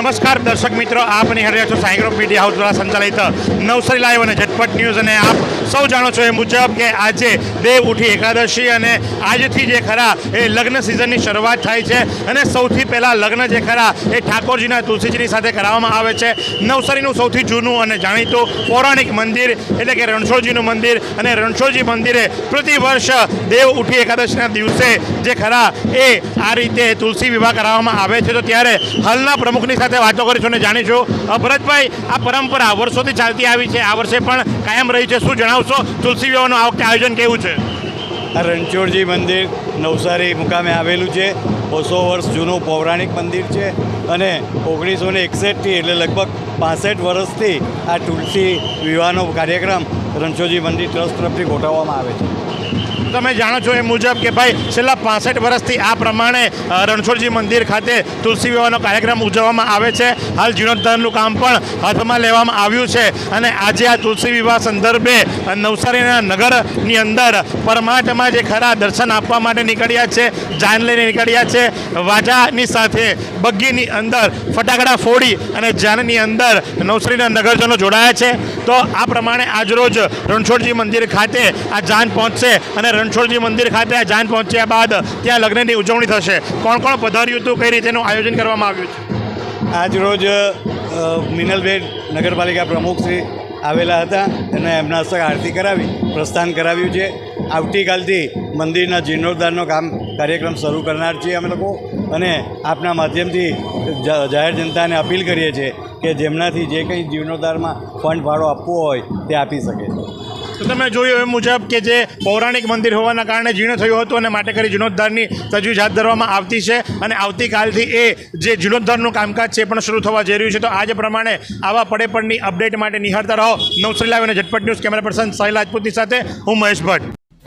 નમસ્કાર દર્શક મિત્રો, આપ નિહાળી છો સાંઈગ્રોપ મીડિયા હાઉસ દ્વારા સંચાલિત નવસારી લાઈવ અને ઝટપટ ન્યૂઝ. અને આપ સૌ જાણો છો એ મુજબ કે આજે દેવ ઉઠી એકાદશી અને આજથી જે ખરા એ લગ્ન સિઝનની શરૂઆત થાય છે. અને સૌથી પહેલાં લગ્ન જે ખરા એ ઠાકોરજીના તુલસીજીની સાથે કરાવવામાં આવે છે. નવસારીનું સૌથી જૂનું અને જાણીતું પૌરાણિક મંદિર એટલે કે રણછોડજીનું મંદિર. અને રણછોડજી મંદિરે પ્રતિ વર્ષ દેવ ઉઠી એકાદશીના દિવસે જે ખરા એ આ રીતે તુલસી વિવાહ કરાવવામાં આવે છે. તો ત્યારે હાલના પ્રમુખની સાથે વાતો કરીશું અને જાણીશું. ભરતભાઈ, આ પરંપરા વર્ષોથી ચાલતી આવી છે. આ વર્ષે પણ કાયમ રહી છે. શું જણાવશો? તુલસી વિવાહનું આ વખતે આયોજન કેવું છે? રણછોડજી મંદિર નવસારી મુકામે આવેલું છે. બસો વર્ષ જૂનું પૌરાણિક મંદિર છે અને ઓગણીસો ને એકસઠથી એટલે લગભગ પાસઠ વર્ષથી આ તુલસી વિવાહનો કાર્યક્રમ રણછોડજી મંદિર ટ્રસ્ટ તરફથી ગોઠવવામાં આવે છે. તમે જાણો છો એ મુજબ કે ભાઈ છેલ્લા પાસઠ વર્ષથી આ પ્રમાણે રણછોડજી મંદિર ખાતે તુલસી વિવાહનો કાર્યક્રમ ઉજવવામાં આવે છે. હાલ જીર્ણોદ્ધારનું કામ પણ હાથમાં લેવામાં આવ્યું છે. અને આજે આ તુલસી વિવાહ સંદર્ભે નવસારીના નગરની અંદર પરમાટમાં જે ખરા દર્શન આપવા માટે નીકળ્યા છે, જાન લઈને નીકળ્યા છે, વાજાની સાથે બગ્ગીની અંદર ફટાકડા ફોડી અને જાનની અંદર નવસારીના નગરજનો જોડાયા છે. તો આ પ્રમાણે આજરોજ રણછોડજી મંદિર ખાતે આ જાન પહોંચશે અને રણછોડજી મંદિર ખાતે જાન પહોંચ્યા બાદ ત્યાં લગ્નની ઉજવણી થશે. કોણ કોણ પધાર્યું હતું કઈ રીતેનું આયોજન કરવામાં આવ્યું છે? આજ રોજ અ, મિનલબેન નગરપાલિકા પ્રમુખશ્રી આવેલા હતા. અને એમના હસ્તક આરતી કરાવી પ્રસ્થાન કરાવ્યું છે. આવતીકાલથી મંદિરના જીર્ણોદ્ધારનો કામ કાર્યક્રમ શરૂ કરનાર છીએ અમે લોકો. અને આપના માધ્યમથી જાહેર જનતાને અપીલ કરીએ છીએ કે જેમનાથી જે કંઈ જીર્ણોદ્ધારમાં ફંડ ફાળો આપવો હોય તે આપી શકે. તો તમે જોયું એ મુજબ કે જે પૌરાણિક મંદિર હોવાના કારણે જીર્ણ થયું હતું અને માટે કરી જીર્ણોદ્ધારની તજવીજ હાથ ધરવામાં આવતી છે અને આવતીકાલથી એ જે જીર્ણોદ્ધારનું કામકાજ છે પણ શરૂ થવા જઈ રહ્યું છે. તો આજે પ્રમાણે આવા પડે પડની અપડેટ માટે નિહાળતા રહો. નવસરી લાવીને ઝટપટ ન્યૂઝ કેમેરા પર્સન સાહિલ રાજપૂતની સાથે હું મહેશ ભટ્ટ.